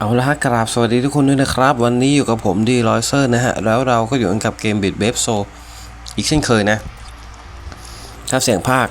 เอาละฮะกราบสวัสดีทุกคนด้วยนะครับ วันนี้อยู่กับผมดีรอยเซอร์นะฮะ แล้วเราก็อยู่กันกับเกมบิดเบฟโซอีกเช่นเคยนะ ถ้าเสียงภาค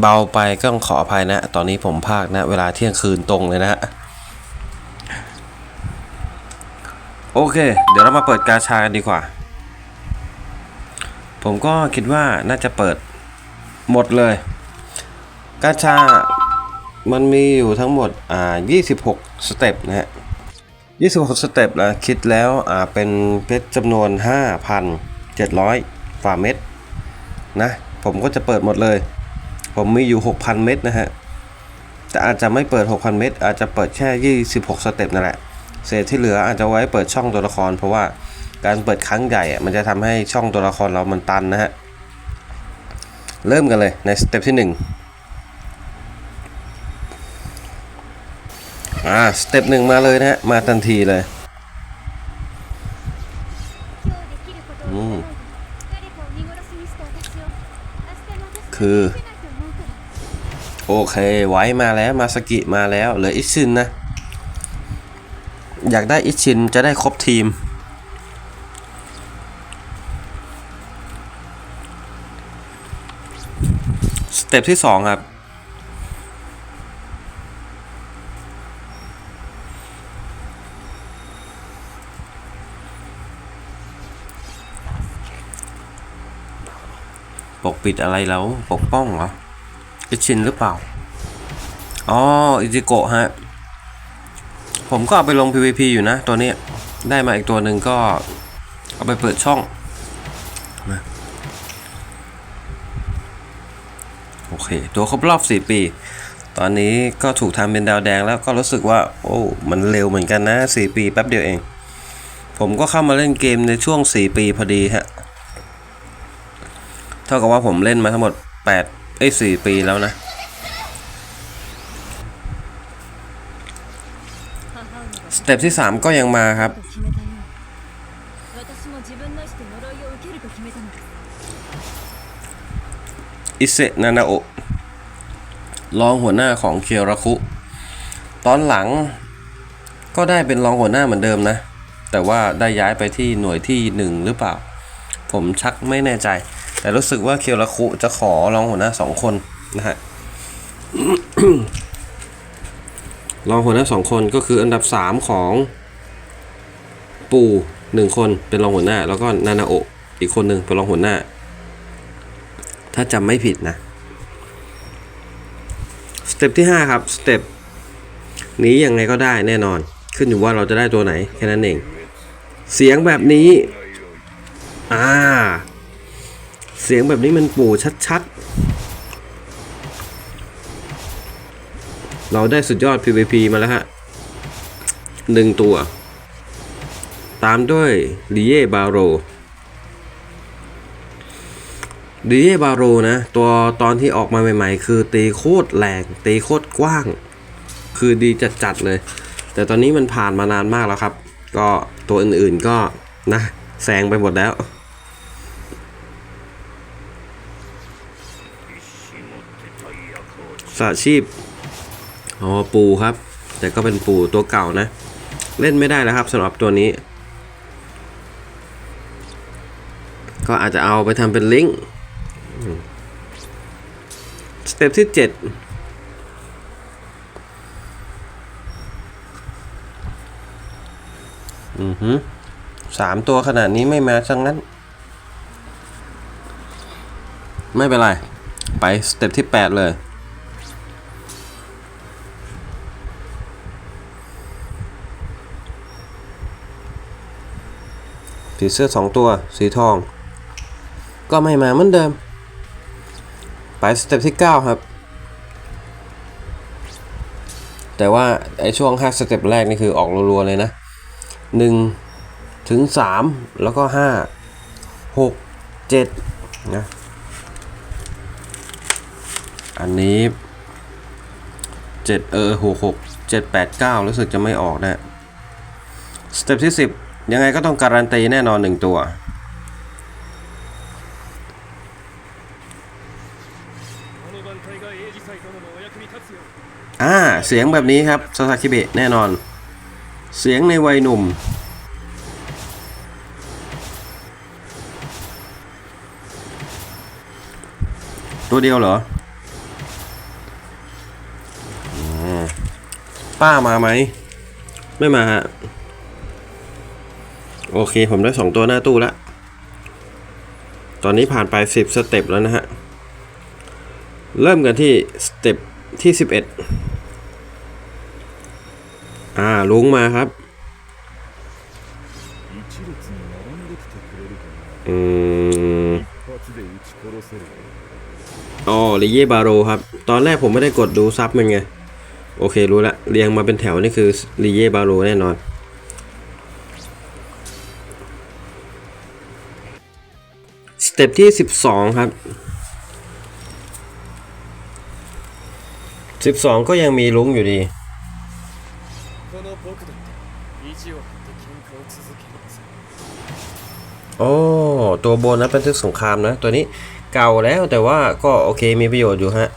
เบาไปก็ต้องขออภัยนะ ตอนนี้ผมภาคนะ เวลาเที่ยงคืนตรงเลยนะฮะโอเค เดี๋ยวเรามาเปิดกาชากันดีกว่า ผมก็คิดว่าน่าจะเปิดหมดเลย กาชา มันมีอยู่ทั้งหมดอ่า26 สเต็ปนะฮะ 26 สเต็ปนะคิดแล้วอ่าเป็นเพชรจำนวน 5,700ฝ่าเม็ดนะผมก็จะเปิดหมดเลย ผมมีอยู่ 6,000 เม็ดนะฮะ แต่อาจจะไม่เปิด 6,000 เม็ดอาจจะเปิดแค่ 26 สเต็ปนั่นแหละ เศษที่เหลืออาจจะไว้เปิดช่องตัวละคร เพราะว่าการเปิดครั้งใหญ่อะมันจะทำให้ช่องตัวละครเรามันตันนะฮะ เริ่มกันเลยในสเต็ปที่ 1 อ่าสเต็ปหนึ่งมาเลยนะฮะ มาทันทีเลยうんคือ โอเค ไว้มาแล้วมาสกิมาแล้ว เหลืออิชินนะ อยากได้อิชินจะได้ครบทีมสเต็ปที่สองครับ ปิดอะไรแล้วปกป้องเหรออิชินหรือเปล่า อ๋ออิจิโกะฮะ ผมก็เอาไปลง PVP อยู่นะ ตัวนี้ได้มาอีกตัวหนึ่งก็ เอาไปเปิดช่องโอเค ตัวครบรอบ 4 ปี ตอนนี้ก็ถูกทำเป็นดาวแดงแล้วก็รู้สึกว่า โอ้ มันเร็วเหมือนกันนะ 4 ปีแป๊บเดียวเอง ผมก็เข้ามาเล่นเกมในช่วง 4 ปีพอดีฮะ ท่ากับว่าผมเล่นมาทั้งหมด8เอ้ย4ปีแล้วนะ สเต็ปที่ 3 ก็ยังมาครับ อิเซนานาโอรองหัวหน้าของเคียวระคุ ตอนหลังก็ได้เป็นรองหัวหน้าเหมือนเดิมนะ แต่ว่าได้ย้ายไปที่หน่วยที่ 1 หรือเปล่า ผมชักไม่แน่ใจ แต่รู้สึกว่าเคียวราคุจะขอรองหัวหน้าสองคนนะฮะรองหัวหน้าสองคนก็คืออันดับสามของปูหนึ่งคนเป็นรองหัวหน้า แล้วก็นานาโออีกคนหนึ่งเป็นรองหัวหน้า ถ้าจำไม่ผิดนะสเต็ปที่ 5 ครับสเต็ปนี้ยังไงก็ได้แน่นอน ขึ้นอยู่ว่าเราจะได้ตัวไหนแค่นั้นเอง เสียงแบบนี้ อ่า เสียงแบบนี้มันปู่ชัดๆ เราได้สุดยอด PVP มาแล้วฮะหนึ่งตัว ตามด้วยลีเย่บาโรดีเอบาโรนะ ตัวตอนที่ออกมาใหม่ๆ คือตีโคตรแรง ตีโคตรกว้าง คือดีจัดๆเลย แต่ตอนนี้มันผ่านมานานมากแล้วครับ ก็ตัวอื่นๆก็นะแซงไปหมดแล้ว สาชีพอ๋อปูครับ แต่ก็เป็นปูตัวเก่านะ เล่นไม่ได้แล้วครับสำหรับตัวนี้ ก็อาจจะเอาไปทำเป็นลิงก์สเต็ปที่ 7อือหือสามตัวขนาดนี้ไม่มาจังนั้น ไม่เป็นไร ไปสเต็ปที่ 8 เลย สีเสื้อสองตัว สีทอง ก็ไม่มาเหมือนเดิม ไปสเต็ปที่ 9 ครับ แต่ว่าไอช่วง 5 สเต็ปแรกนี่คือออกรัวๆเลยนะ 1 ถึง 3 แล้วก็ 5 6 7 นะ อันนี้ 7 เออ6 6 7 8 9รู้สึกจะไม่ออกนะสเต็ปที่ 10 ยังไงก็ต้องการันตีแน่นอนหนึ่งตัว อ่า เสียงแบบนี้ครับซาซากิเบะแน่นอน เสียงในวัยหนุ่ม ตัวเดียวเหรอป้ามาไหม ไม่มาฮะ โอเค ผมได้ 2 ตัวหน้าตู้ละ ตอนนี้ผ่านไป 10 สเต็ปแล้วนะฮะ เริ่มกันที่สเต็ปที่ 11 อ่าลุงมาครับ อืมอ๋อลิเย่บาโรครับ ตอนแรกผมไม่ได้กดดูซับมันไง โอเครู้ละ เรียงมาเป็นแถวนี่คือลีเย่บาโรแน่นอน เต็ปที่ 12 ครับ 12 ก็ยังมีลุงอยู่ดี โอ้ ตัวโบนนะเป็นทึกสงครามนะ ตัวนี้เก่าแล้วแต่ว่าก็โอเคมีประโยชน์อยู่ฮะ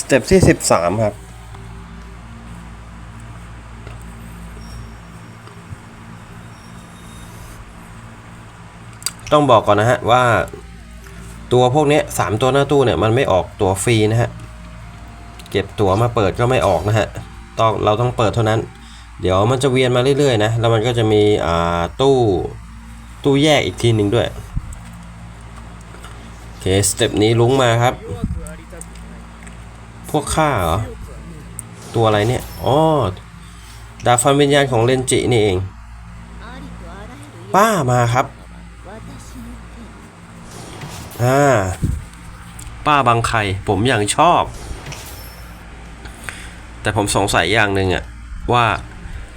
สเต็ปที่ 13 ครับ ต้องบอกก่อนนะฮะว่าตัวพวกนี้สามตัวหน้าตู้เนี่ยมันไม่ออกตัวฟรีนะฮะเก็บตัวมาเปิดก็ไม่ออกนะฮะต้องเราต้องเปิดเท่านั้น เดี๋ยวมันจะเวียนมาเรื่อยๆนะแล้วมันก็จะมีอ่าตู้ตู้แยกอีกทีหนึ่งด้วยโอเคสเต็ปนี้ลุ้งมาครับ พวกข้าเหรอตัวอะไรเนี่ยอ๋อดาฟันวิญญาณของเลนจินี่เอง ป้ามาครับ ป้าบางไข่ผมยังชอบ แต่ผมสงสัยอย่างหนึ่งอะว่า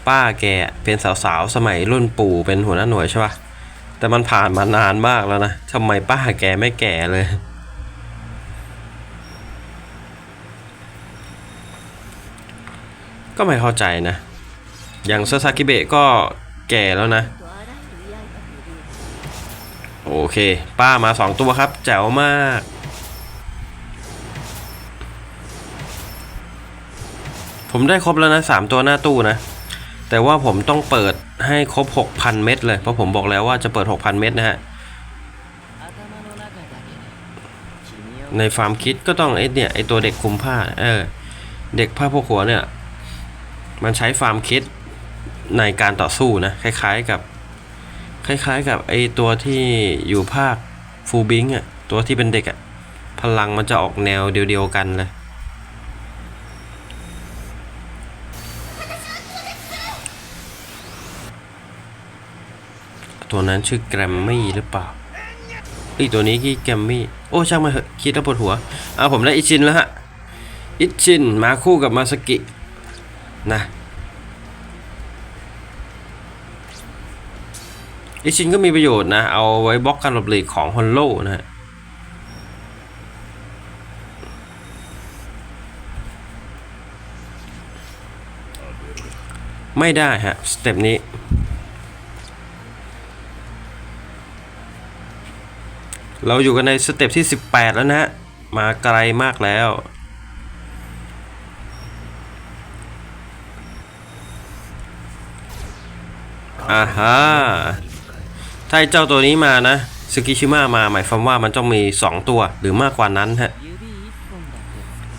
ป้าแกเป็นสาวสาวสมัยรุ่นปู่เป็นหัวหน้าหน่วยใช่ปะแต่มันผ่านมานานมากแล้วนะทำไมป้าแกไม่แก่เลย ก็ไม่เข้าใจนะ อย่างซาซากิเบะก็แก่แล้วนะ โอเค ป้ามา 2 ตัวครับ แจ๋วมาก ผมได้ครบแล้วนะ 3 ตัวหน้าตู้นะ แต่ว่าผมต้องเปิดให้ครบ 6,000 เม็ดเลย เพราะผมบอกแล้วว่าจะเปิด 6,000 เม็ดนะฮะ ในฟาร์มคิดก็ต้องไอ้เนี่ยไอ้ตัวเด็กคุมผ้า เออ เด็กผ้าพวกหัวเนี่ย มันใช้ฟาร์มคิดในการต่อสู้นะ คล้ายๆกับ คล้ายๆกับไอตัวที่อยู่ภาคฟูบิงอะตัวที่เป็นเด็กอะพลังมันจะออกแนวเดียวๆกันเลยตัวนั้นชื่อแกรมมี่หรือเปล่าไอยตัวนี้กี่แกรมมี่ โอ้ช่างมาเหอะคิดแล้วปวดหัวเอาผมได้อิชินแล้วฮะ อิชินมาคู่กับมาสกิ นะ อิชินก็มีประโยชน์นะ เอาไว้บล็อกการหลบหลีกของฮอนโลนะฮะไม่ได้ฮะ สเต็ปนี้ เราอยู่กันในสเต็ปที่ 18 แล้วนะฮะ มาไกลมากแล้ว อ่าฮะ ถ้าเจ้าตัวนี้มานะสกิชิมามาหมายความว่ามันต้องมี 2 ตัวหรือมากกว่านั้นฮะ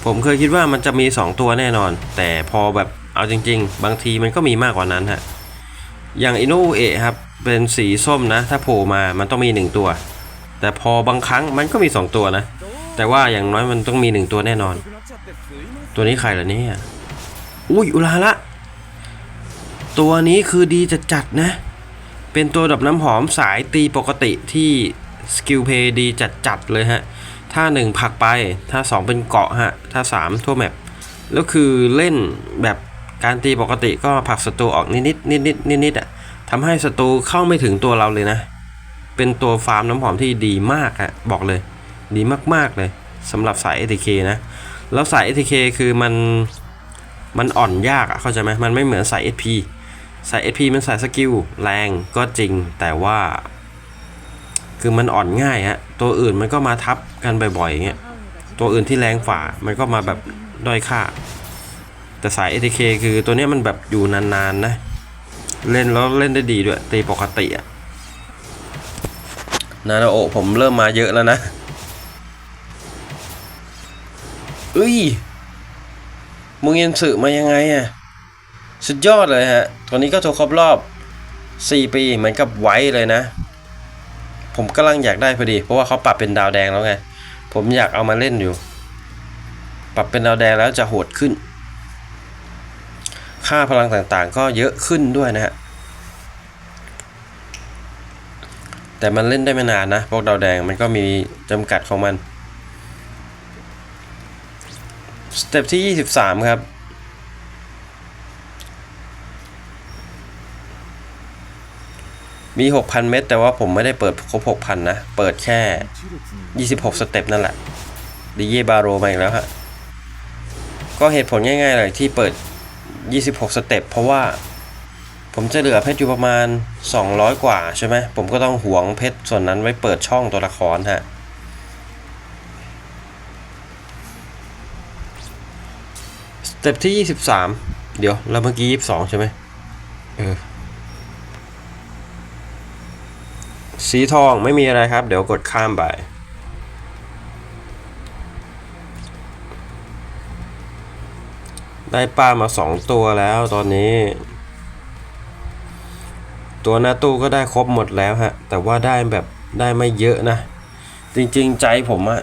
ผมเคยคิดว่ามันจะมี 2 ตัวแน่นอน แต่พอแบบเอาจริง ๆ บางทีมันก็มีมากกว่านั้นฮะอย่างอินูเอะครับเป็นสีส้มนะ ถ้าโผล่มามันต้องมี 1 ตัว แต่พอบางครั้งมันก็มี 2 ตัวนะ แต่ว่าอย่างน้อยมันต้องมี 1 ตัวแน่นอน ตัวนี้ใครล่ะเนี่ยอุ้ยอุลาละตัวนี้คือดีจัดจัดนะ เป็นตัวดับน้ำหอมสายตีปกติที่สกิลเพย์ดีจัดๆเลยฮะ ถ้า 1ผลักไป ถ้า 2 เป็นเกาะฮะ ถ้า 3 ทั่วแมปแล้วคือเล่นแบบการตีปกติก็ผลักศัตรูออกนิดๆนิดๆนิดๆอะทำให้ศัตรูเข้าไม่ถึงตัวเราเลยนะ เป็นตัวฟาร์มน้ำหอมที่ดีมากอะบอกเลย ดีมากๆเลยสำหรับสาย ATK นะ แล้วสาย ATK คือมันมันอ่อนยากอะเข้าใจไหมมันไม่เหมือนสาย SP สาย SP มันสายสกิลแรงก็จริงแต่ว่า คือมันอ่อนง่ายฮะตัวอื่นมันก็มาทับกันบ่อยๆอย่างเงี้ยตัวอื่นที่แรงฝ่ามันก็มาแบบด้อยค่า แต่สาย ATK คือตัวเนี้ยมันแบบอยู่นานๆนะ เล่นแล้วเล่นได้ดีด้วยตีปกติอะนานโอผมเริ่มมาเยอะแล้วนะเอ้ยมึงยันสึมายังไงอะ สุดยอดเลยฮะตอนนี้ก็ถูกครบรอบ 4 ปีเหมือนกับไว้เลยนะ ผมกำลังอยากได้พอดี เพราะว่าเขาปรับเป็นดาวแดงแล้วไง ผมอยากเอามาเล่นอยู่ ปรับเป็นดาวแดงแล้วจะโหดขึ้น ค่าพลังต่างๆ ก็เยอะขึ้นด้วยนะฮะ แต่มันเล่นได้ไม่นานนะพวกดาวแดงมันก็มีจำกัดของมัน สเต็ปที่ 23 ครับ มี 6,000 เม็ดแต่ว่าผมไม่ได้เปิดครบ 6,000 นะ เปิดแค่ 26 สเต็ปนั่นแหละดีเยบาโรมาอีกแล้วฮะก็เหตุผลง่ายๆเลยที่เปิด 26 สเต็ปเพราะว่าผมจะเหลือเพชรอยู่ประมาณ 200 กว่าใช่ไหมผมก็ต้องหวงเพชรส่วนนั้นไว้เปิดช่องตัวละครฮะสเต็ปที่ 23 เดี๋ยวเราเมื่อกี้ 22 ใช่ไหมเออ สีทองไม่มีอะไรครับ เดี๋ยวกดข้ามไป ได้ปลามาสองตัวแล้วตอนนี้ ตัวหน้าตู้ก็ได้ครบหมดแล้วฮะ แต่ว่าได้แบบได้ไม่เยอะนะ จริงๆใจผมอะ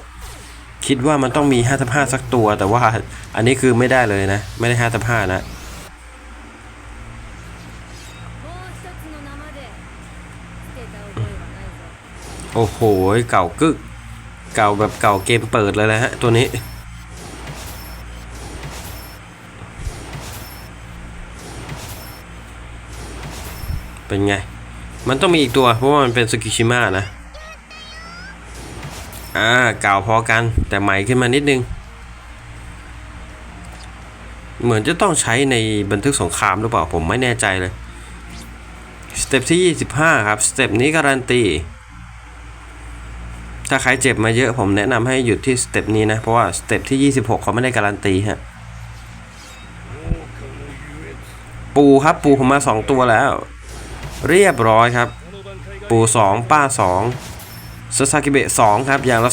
คิดว่ามันต้องมี5ทับ5สักตัว แต่ว่าอันนี้คือไม่ได้เลยนะ ไม่ได้5ทับ5นะ โอ้โห เก่ากึก เก่าแบบเก่าเกมเปิดเลยนะฮะ ตัวนี้เป็นไง มันต้องมีอีกตัวเพราะว่ามันเป็นสกิชิมะนะ อ่าเก่าพอกันแต่ใหม่ขึ้นมานิดนึง เหมือนจะต้องใช้ในบันทึกสงครามหรือเปล่าผมไม่แน่ใจเลย สเต็ปที่ 25 ครับ สเต็ปนี้การันตี ถ้าใครเจ็บมาเยอะผมแนะนำให้หยุดที่สเต็ปนี้นะ เพราะว่าสเต็ปที่ 26 เขาไม่ได้การันตีฮะปูครับปูผมมา 2 ตัวแล้ว เรียบร้อยครับ ปู 2 ป้า2ซาซากิเบะ2ครับ อย่างละ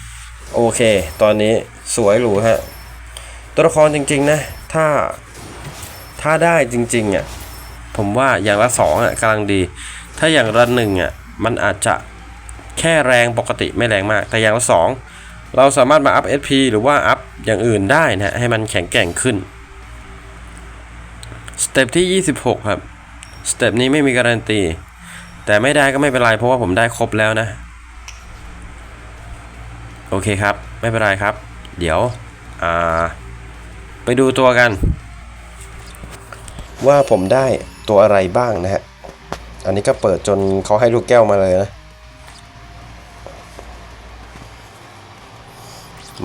2 โอเค ตอนนี้สวยหรูฮะ ตัวละครจริงๆนะ ถ้า ถ้าได้จริงๆอะผมว่าอย่างละ2อะกำลังดี ถ้าอย่างละหนึ่งอะมันอาจจะ แค่แรงปกติไม่แรงมาก แต่อย่างละสองเราสามารถมาอัพ SP หรือว่าอัพอย่างอื่นได้นะให้มันแข็งแกร่งขึ้นสเต็ปที่ 26 ครับสเต็ปนี้ไม่มีการันตี แต่ไม่ได้ก็ไม่เป็นไร เพราะว่าผมได้ครบแล้วนะ โอเคครับ ไม่เป็นไรครับ เดี๋ยวไปดูตัวกัน ว่าผมได้ตัวอะไรบ้างนะฮะ อันนี้ก็เปิดจนเขาให้ลูกแก้วมาเลยนะ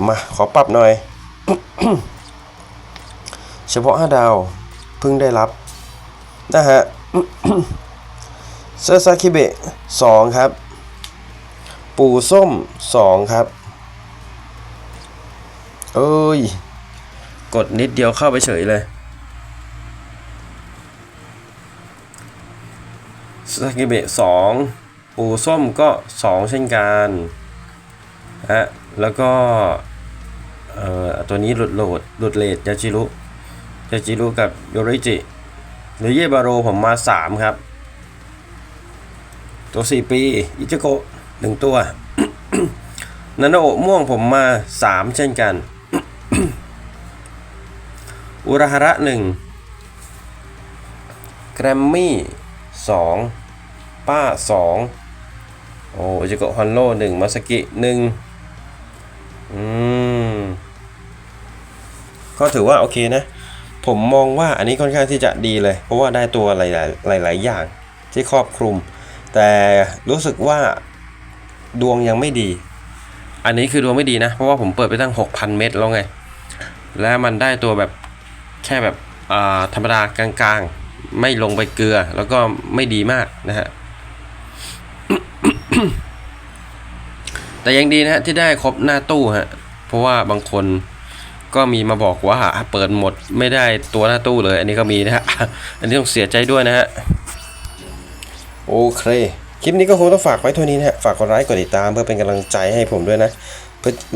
มาขอปรับหน่อย เฉพาะ 5 ดาวเพิ่งได้รับ นะฮะเซอร์ซาคิเบะ2ครับ ปูส้ม 2 ครับ เอ้ย กดนิดเดียวเข้าไปเฉยเลยซากิเบะ2ปูส้มก็ 2 เช่นกันฮะ แล้วก็เอ่อตัวนี้หลุดโหลดหลุดเลดยาจิรุยาจิรุกับโยริจิหรือเยบาโรผมมา 3 ครับ ตัว 4 ปีอิจิโกะหนึ่งตัวนันโอะม่วงผมมา 3 เช่นกัน อุระหาระหนึ่งแกรมมี่สองป้าสองโอ้อิจิโกะฮอนโลหนึ่งมาสกิหนึ่ง อืม ก็ถือว่าโอเคนะ ผมมองว่าอันนี้ค่อนข้างที่จะดีเลย เพราะว่าได้ตัวหลาย ๆ หลาย ๆ อย่างที่ครอบคลุม แต่รู้สึกว่าดวงยังไม่ดี อันนี้คือดวงไม่ดีนะ เพราะว่าผมเปิดไปตั้ง 6,000 เม็ดแล้วไง และมันได้ตัวแบบแค่แบบธรรมดากลาง ๆ ไม่ลงไปเกลือ แล้วก็ไม่ดีมากนะฮะ แต่ยังดีนะฮะที่ได้ครบหน้าตู้ฮะ เพราะว่าบางคนก็มีมาบอกว่าเปิดหมดไม่ได้ตัวหน้าตู้เลย อันนี้ก็มีนะฮะ อันนี้ต้องเสียใจด้วยนะฮะ โอเค คลิปนี้ก็คงต้องฝากไว้เท่านี้นะฮะ ฝากกดไลค์กดติดตามเพื่อเป็นกำลังใจให้ผมด้วยนะ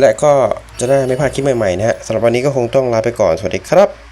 และก็จะได้ไม่พลาดคลิปใหม่ๆนะฮะสำหรับวันนี้ก็คงต้องลาไปก่อน สวัสดีครับ